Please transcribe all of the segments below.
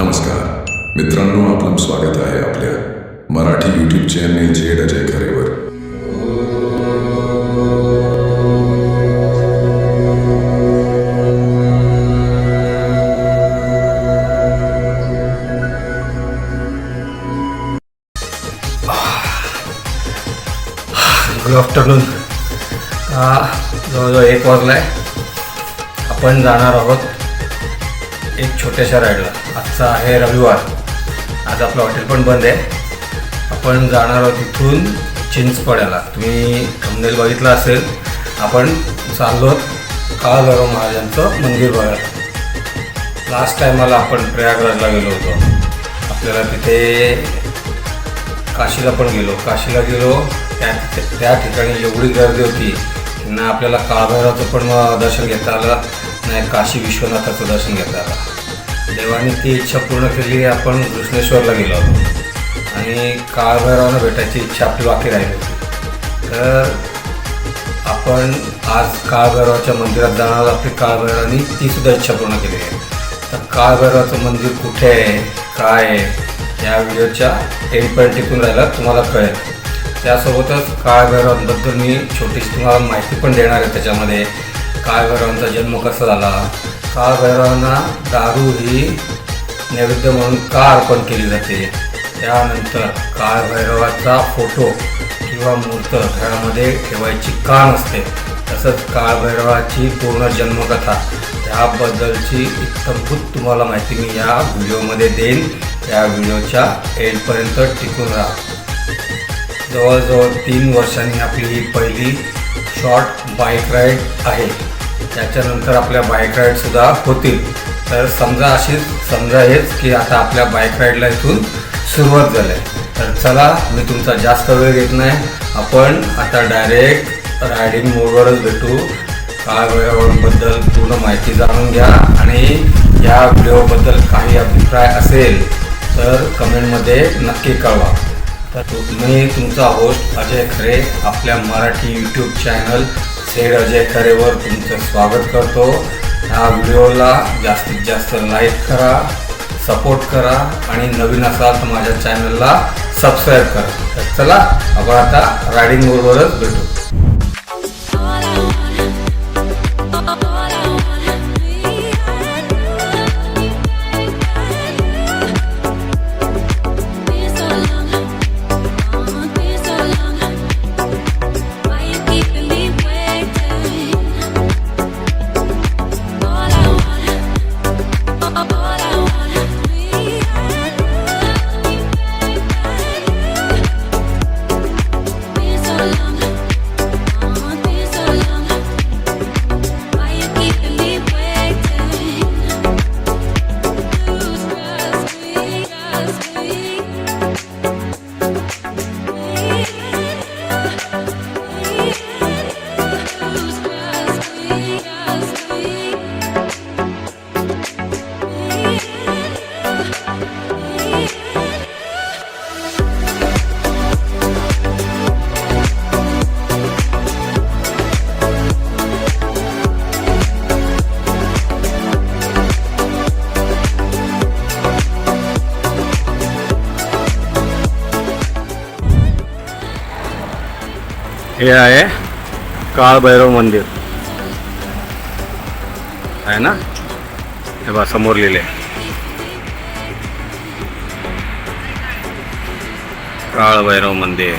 नमस्कार. मित्रांनो आपलं स्वागत आहे आपल्या Marathi YouTube channel Z Ajay खरेवर. गुड हा जवळजवळ एक वाजला आहे आपण जाणार आहोत एक छोट्याशा राईडला आजचा आहे रविवार. आज आपलं हॉटेल पण बंद आहे. आपण जाणार आहोत तिथून चिंचपड्याला. तुम्ही थंबनेल बघितलं असेल आपण चाललो काळभैरव महाराजांचं मंदिर बघायला. लास्ट टायमाला आपण प्रयागराजला गेलो होतो. आपल्याला तिथे काशीला पण गेलो. काशीला गेलो त्या त्या ठिकाणी एवढी गर्दी होती. ना आपल्याला काळभैरवाचं पण दर्शन घेता आलं नाही काशी विश्वनाथाचं दर्शन घेता आलं. देवाने ती इच्छा पूर्ण केली आपण कृष्णेश्वरला गेलो होतो आणि काळभैरवानं भेटायची इच्छा आपली बाकी राहिली होती. तर आपण आज काळभैरवाच्या मंदिरात जाणार आपली काळभैरवानी ती सुद्धा इच्छा पूर्ण केली आहे. तर काळभैरवाचं मंदिर कुठे आहे? काय आहे? या व्हिडिओच्या एंडपर्यंत टिकून राहिला तुम्हाला कळेल. त्यासोबतच काळभैरवांबद्दल मी छोटीशी तुम्हाला माहिती पण देणार आहे त्याच्यामध्ये. काळभैरवांचा जन्म कसा झाला? काळभैरवांना दारू ही नैवेद्य म्हणून का अर्पण केली जाते? त्यानंतर काळभैरवाचा फोटो किंवा मूर्त घरामध्ये ठेवायची का नसते? तसंच काळभैरवाची पूर्ण जन्मकथा याबद्दलची इत्तमभूत तुम्हाला माहिती मी या व्हिडिओमध्ये देईन. या व्हिडिओच्या एंडपर्यंत टिकून राहा. जवळजवळ तीन वर्षांनी आपली ही पहिली शॉर्ट बाईक राईड आहे. त्याच्यानंतर आपल्या बाईक राईडसुद्धा होतील. तर समजा अशी समजा हेच की आता आपल्या बाईक राईडला इथून सुरुवात झाली आहे तर चला मी तुमचा जास्त वेळ घेत नाही. आपण आता डायरेक्ट रायडिंग मोडवरच भेटू. काळभैरवांबद्दल पूर्ण माहिती जाणून घ्या. आणि या व्हिडिओबद्दल काही अभिप्राय असेल तर कमेंटमध्ये नक्की कळवा. तर मी तुमचा होस्ट अजय खरे आपल्या मराठी यूट्यूब चॅनल सेड अजय खरेवर तुमचं स्वागत करतो. ह्या व्हिडिओला जास्तीत जास्त लाईक करा सपोर्ट करा आणि नवीन असाल तर माझ्या चॅनलला सबस्क्राईब करा. तर चला आपण आता रायडिंग मोडवरच भेटू. हे आहे काळभैरव मंदिर. आहे ना? हे बा समोर लिहिले. काळभैरव मंदिर.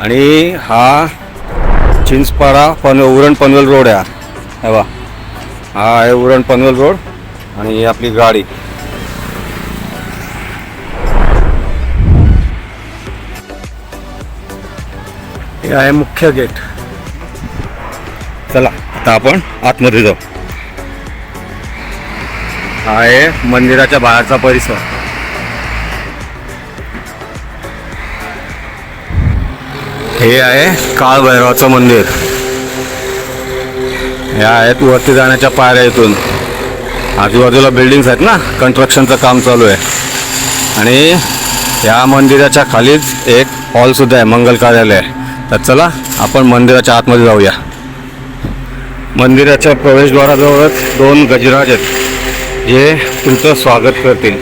आणि हा चिंचपाडा पन उरण पनवेल रोड आहे. हा. हे बा हा आहे उरण पनवेल रोड आणि आपली गाडी. हे आहे मुख्य गेट. चला आता आपण आतमध्ये जाऊ. हा आहे मंदिराच्या बाहेरचा परिसर. हे आहे काळभैरवाचं मंदिर. हे आहेत वरती जाण्याच्या पायऱ्या इथून. आजूबाजूला बिल्डिंग्स आहेत ना कन्स्ट्रक्शनचं काम चालू आहे. आणि या मंदिराच्या खालीच एक हॉलसुद्धा आहे मंगल कार्यालय आहे. तर चला आपण मंदिराच्या आतमध्ये जाऊया. मंदिराच्या प्रवेशद्वाराजवळच दोन गजराज आहेत जे तुमचं स्वागत करतील.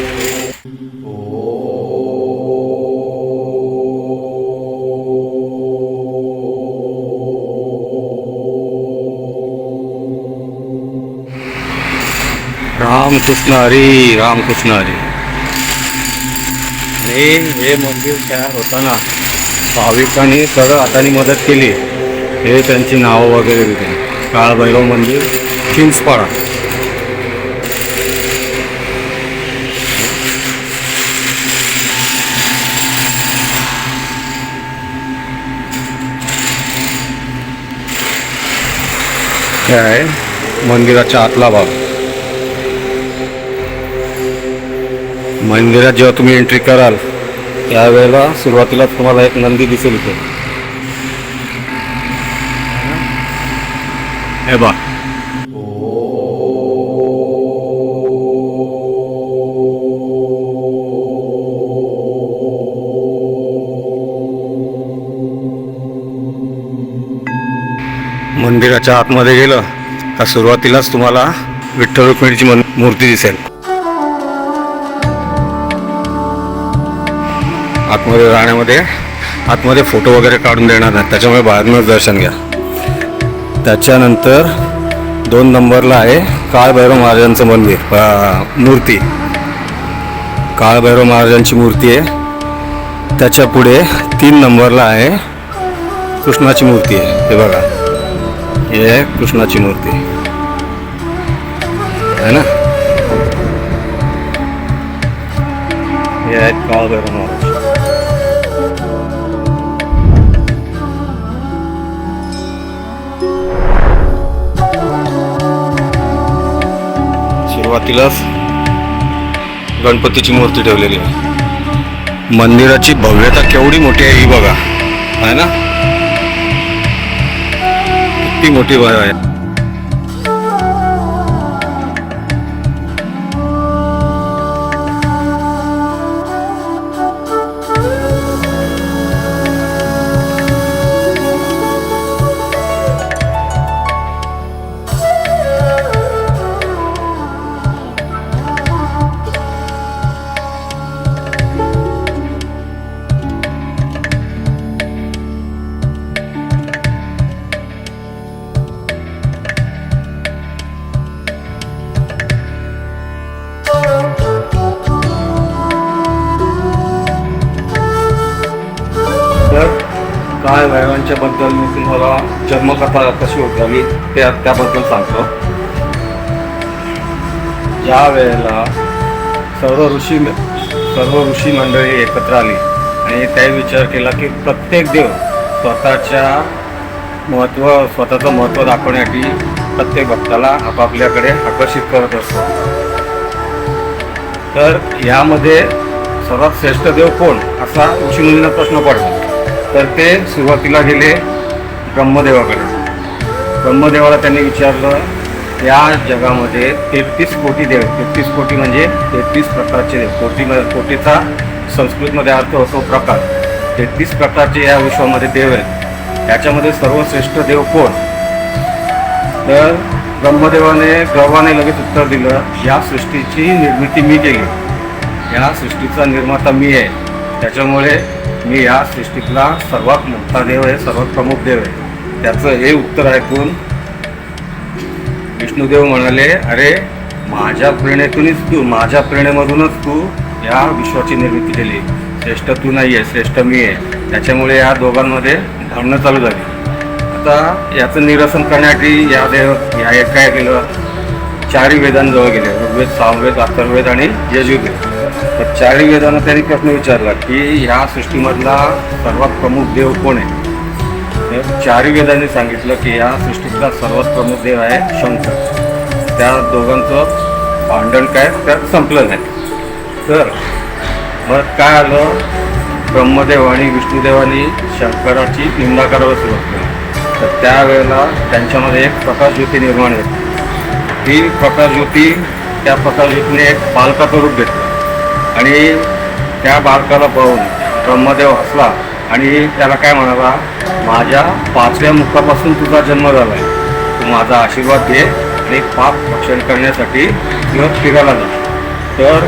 रामकृष्ण हरी रामकृष्ण हरी. आणि हे मंदिर तयार होताना भाविकांनी सरळ हाताने मदत केली. हे त्यांची नावं वगैरे दिली काळभैरव मंदिर चिंचपाडा. हे आहे मंदिराच्या आतला भाग. मंदिरात जेव्हा तुम्ही एंट्री कराल त्यावेळेला सुरुवातीला तुम्हाला एक नंदी दिसेल इथे. हे बा मंदिराच्या आतमध्ये गेलं का सुरुवातीलाच तुम्हाला विठ्ठल रुक्मिणीची मूर्ती दिसेल. आतमध्ये राहण्यामध्ये आतमध्ये फोटो वगैरे काढून देणार नाही. त्याच्यामुळे बाहेरूनच दर्शन घ्या. त्याच्यानंतर दोन नंबरला आहे काळभैरव महाराजांचं मंदिर मूर्ती. काळभैरव महाराजांची मूर्ती आहे. त्याच्या पुढे तीन नंबरला आहे कृष्णाची मूर्ती आहे. हे बघा. हे आहे कृष्णाची मूर्ती. आहे ना? हे आहेत काळभैरव महाराज. सुरुवातीलाच गणपतीची मूर्ती ठेवलेली आहे. मंदिराची भव्यता केवढी मोठी आहे ही बघा. आहे ना? किती मोठी भव्य आहे. त्यांच्याबद्दल मी तुम्हाला जन्मकथा कशी होत झाली त्या त्याबद्दल सांगतो. ज्या वेळेला सर्व ऋषी सर्व ऋषी मंडळी एकत्र आली आणि त्या विचार केला की प्रत्येक देव स्वतःच्या महत्त्व स्वतःचं महत्त्व दाखवण्यासाठी प्रत्येक भक्ताला आपापल्याकडे आकर्षित करत असतो. तर यामध्ये सर्वात श्रेष्ठ देव कोण? असा ऋषीमुनींना प्रश्न पडला. तर ते सुरुवातीला गेले ब्रह्मदेवाकडे. ब्रह्मदेवाला त्यांनी विचारलं या जगामध्ये तेहतीस कोटी देव तेहतीस कोटी म्हणजे तेहतीस प्रकारचे देव. कोटी कोटीचा संस्कृतमध्ये अर्थ होतो प्रकार. तेहतीस प्रकारचे या विश्वामध्ये देव आहेत. याच्यामध्ये सर्वश्रेष्ठ देव कोण? तर ब्रह्मदेवाने गर्वाने लगेच उत्तर दिलं या सृष्टीची निर्मिती मी केली. या सृष्टीचा निर्माता मी आहे. त्याच्यामुळे मी या सृष्टीतला सर्वात मोठा देव आहे सर्वात प्रमुख देव आहे. त्याचं हे उत्तर ऐकून विष्णुदेव म्हणाले अरे माझ्या प्रेरणेतूनच तू माझ्या प्रेरणेमधूनच तू या विश्वाची निर्मिती केली. श्रेष्ठ तू नाही आहे श्रेष्ठ मी आहे. त्याच्यामुळे या दोघांमध्ये भांडणं चालू झाली. आता याचं निरसन करण्यासाठी या देव या एक काय केलं चारही वेदांजवळ गेले ऋग्वेद सामवेद अथर्वेद आणि यजुर्वेद. तर चारही वेदांना त्यांनी प्रश्न विचारला की ह्या सृष्टीमधला सर्वात प्रमुख देव कोण आहे? चारही वेदांनी सांगितलं की या सृष्टीतला सर्वात प्रमुख देव आहे शंकर त्या दोघांचं भांडण काय? त्यात संपलं नाही. तर मग काय आलं? ब्रह्मदेव आणि विष्णुदेवानी शंकराची निंदा करायला सुरुवात केली. तर त्यावेळेला त्यांच्यामध्ये एक प्रकाशज्योती निर्माण झाली. ही प्रकाशज्योती त्या प्रकाशज्योतीने एक पालकाचं रूप घेतलं. आणि त्या बालकाला पाहून ब्रह्मदेव हसला आणि त्याला काय म्हणाला माझ्या पाचव्या मुखापासून तुझा जन्म झाला आहे तू माझा आशीर्वाद घे आणि पाप भक्षण करण्यासाठी किंवा फिरायला जा. तर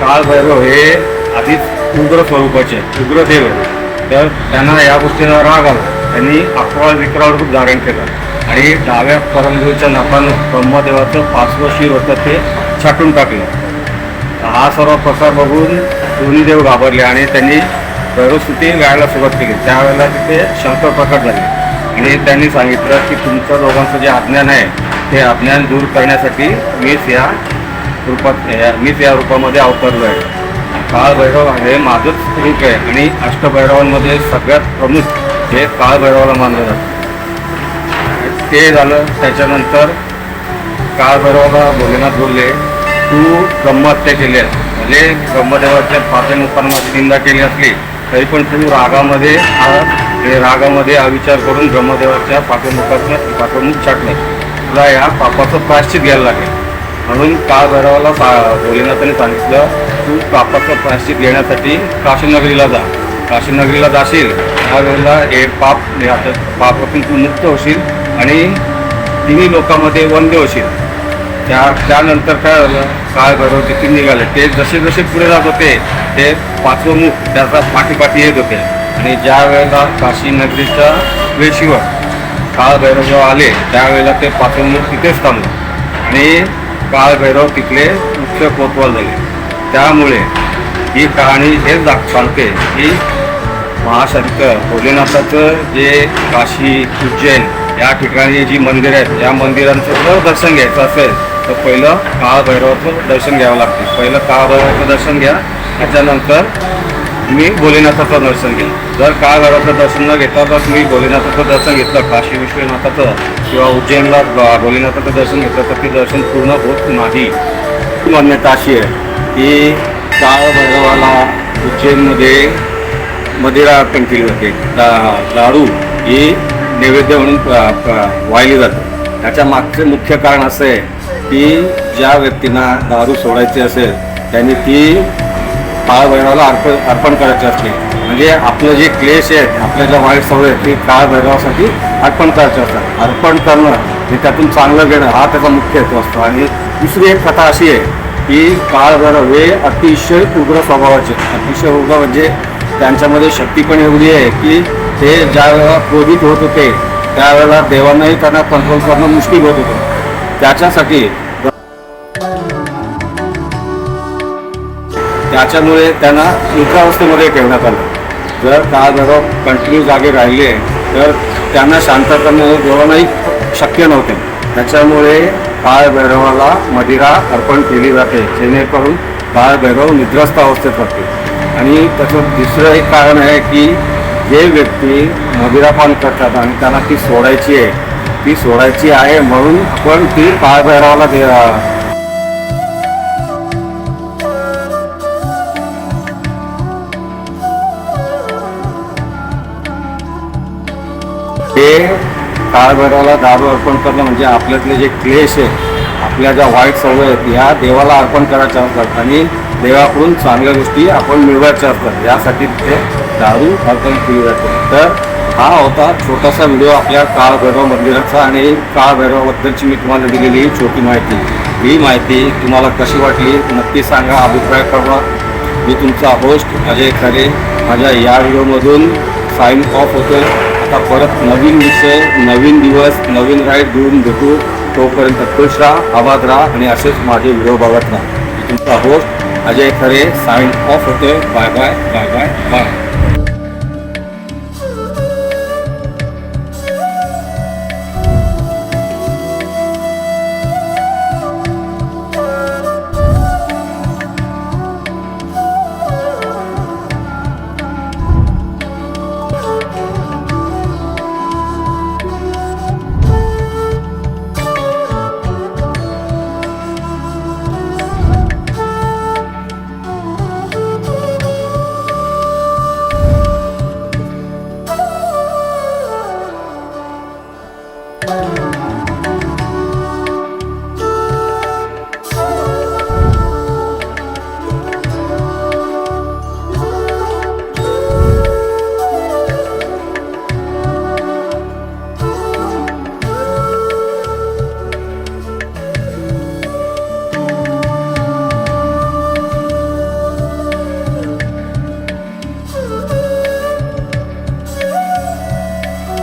काळभैरव हे आधीच उग्र स्वरूपाचे आहे, उग्र देव आहे तर त्यांना या गोष्टीला राग आला. त्यांनी अकरा विक्राळ रूप धारण केलं. आणि डाव्या परमदेवच्या नाकानं ब्रह्मदेवाचं पाचवं शिर होतं ते छाटून टाकलं. हा सर्व प्रकार बघून दोन्ही देव घाबरले आणि त्यांनी भैरवस्तुती गायला सुरुवात केली. त्यावेळेला तिथे शंकर प्रकट झाले. आणि त्यांनी सांगितलं की तुमचं दोघांचं जे अज्ञान आहे ते अज्ञान दूर करण्यासाठी मीच या रूपात या- मीच या रूपामध्ये अवतरलो आहे. काळभैरव हे माझंच रूप आहे आणि अष्टभैरवांमध्ये सगळ्यात प्रमुख हे काळभैरवाला मानलं जातं. ते झालं त्याच्यानंतर काळभैरवाला भोलेनाथ बोलले तू ब्रह्महत्या केली आहे. म्हणजे ब्रह्मदेवाच्या पाचव्या मुखांमध्ये निंदा केली असली तरी पण तू रागामध्ये हे रागामध्ये अविचार करून ब्रह्मदेवाच्या पाचव्या पाठवणूक पाचवं छाटलं तुला या पापाचं प्राश्चित घ्यायला लागेल. म्हणून काळ भैरवाला सा- भोलेनाथाने सांगितलं तू पापाचं प्राश्चित घेण्यासाठी काशीनगरीला जा. काशीनगरीला जाशील त्यावेळेला हे पाप पापातून तू मुक्त होशील आणि तिन्ही लोकांमध्ये वंद्य होशील. त्या त्यानंतर काय झालं? काय भैरव तिथे निघाले. ते जसे जसे पुढे जात होते ते पाचवं मुख त्याचा पाठीपाठी येत होते. आणि ज्या वेळेला काशी नगरीच्या वेशीवर काळभैरव जेव्हा आले त्यावेळेला ते पाचवं मुख तिथेच थांबलं. आणि काळभैरव तिथले मुख्य कोतवाल झाले. त्यामुळे ही कहाणी हेच दाख सांगते की महाशंकर भोलेनाथाचं जे काशी उज्जैन या ठिकाणी जी मंदिरं आहेत या मंदिरांचं जर दर्शन घ्यायचं असेल तर पहिलं काळ भैरवाचं दर्शन घ्यावं लागते. पहिलं काळभैरवाचं दर्शन घ्या त्याच्यानंतर तुम्ही भोलेनाथाचं दर्शन घ्या जर काळभैरवाचं दर्शन न घेता तर तुम्ही भोलेनाथाचं दर्शन घेतलं. काशी विश्वनाथाचं किंवा उज्जैनला भोलेनाथाचं दर्शन घेतलं तर ते दर्शन पूर्ण होत नाही. मान्यता अशी आहे की काळ भैरवाला उज्जैनमध्ये मदिरा अर्पण केली जाते लाडू ही नैवेद्य म्हणून वाहिली जाते. त्याच्या मागचे मुख्य कारण असं आहे की ज्या व्यक्तींना दारू सोडायची असेल त्यांनी ती काळ भैरवाला अर्पण अर्पण करायची असते म्हणजे आपलं जे क्लेश आहे आपल्या ज्या वाईट सवय आहे ती काळभैरवासाठी अर्पण करायचे असतात. अर्पण करणं हे त्यातून चांगलं घेणं हा त्याचा मुख्य हेतू असतो. आणि दुसरी एक कथा अशी आहे की काळभैरव हे अतिशय उग्र स्वभावाचे. अतिशय उग्र म्हणजे त्यांच्यामध्ये शक्ती पण एवढी आहे की ते ज्या वेळेला क्रोधित होत होते त्यावेळेला देवांनाही त्यांना कंट्रोल करणं मुश्किल होत होतं. त्याच्यासाठी त्याच्यामुळे त्यांना निद्रावस्थेमध्ये ठेवण्यात आलं. जर काळ भैरव कंटिन्यू जागे राहिले तर त्यांना शांतता करणं देवांनाही शक्य नव्हते. त्याच्यामुळे काळभैरवाला मदिरा अर्पण केली जाते जेणेकरून बाळभैरव निद्रस्त अवस्थेत राहते आणि त्याचं दुसरं एक कारण आहे की जे व्यक्ती मदिरापान करतात आणि त्यांना ती सोडायची आहे ती सोडायची आहे म्हणून पण ती काळभैरवाला दे काळभैरवाला दारू अर्पण करणं म्हणजे आपल्यातले जे क्लेश आहे आपल्या ज्या वाईट सवय आहेत ह्या देवाला अर्पण करायच्या असतात आणि देवाकडून चांगल्या गोष्टी आपण मिळवायच्या असतात. यासाठी ते दारू अर्पण केली जाते. तर हा होता छोटासा व्हिडिओ आपल्या काळभैरव मंदिराचा आणि काळभैरवाबद्दलची मी तुम्हाला दिलेली ही छोटी माहिती. ही माहिती तुम्हाला कशी वाटली नक्की सांगा अभिप्राय कळवा. मी तुमचा होस्ट अजय खरे. माझ्या या व्हिडिओमधून साईन ऑफ होतो आता परत नवीन विषय नवीन दिवस नवीन राईड घेऊन भेटू. तोपर्यंत खुश राहा आवाज राहा आणि असेच माझे व्हिडिओ बघत राहा. तुमचा host Ajay Khare sign off होते bye bye bye bye bye